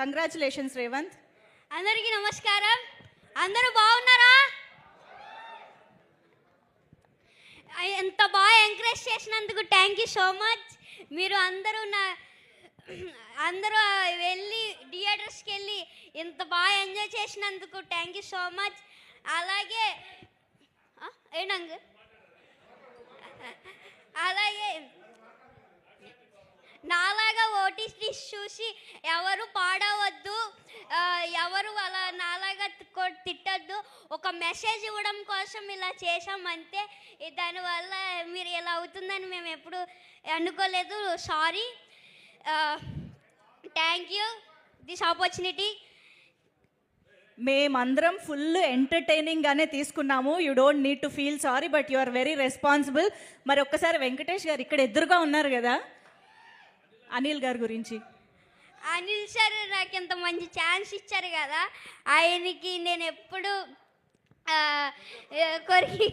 Congratulations Revanth అందరికీ నమస్కారం. అందరూ బాగున్నారా? ఎంత బాగా ఎంకరేజ్ చేసినందుకు థ్యాంక్ యూ సో మచ్ మీరు అందరూ నా అందరూ వెళ్ళి థియేటర్స్కి వెళ్ళి ఇంత బాగా ఎంజాయ్ చేసినందుకు థ్యాంక్ యూ సో మచ్ అలాగే ఆ, ఏంటంగ్ అలాగే నాలాగా ఓటీటీ చూసి ఎవరు పాడవద్దు ఎవరు అలా నాలాగా తిట్టద్దు ఒక మెసేజ్ ఇవ్వడం కోసం ఇలా చేసామంతే అంతే దానివల్ల మీరు ఇలా అవుతుందని మేము ఎప్పుడు అనుకోలేదు. Sorry thank you this opportunity మేమందరం ఫుల్ ఎంటర్టైనింగ్ గానే తీసుకున్నాము. You don't need to feel sorry but you are very responsible మరి ఒక్కసారి వెంకటేష్ గారు ఇక్కడ ఎదురుగా ఉన్నారు కదా అనిల్ గారి గురించి. అనిల్ సార్ నాకు ఇంత మంచి ఛాన్స్ ఇచ్చారు కదా ఆయనకి నేను ఎప్పుడు కొరికి